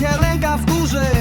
zielęga w górze.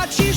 płaci,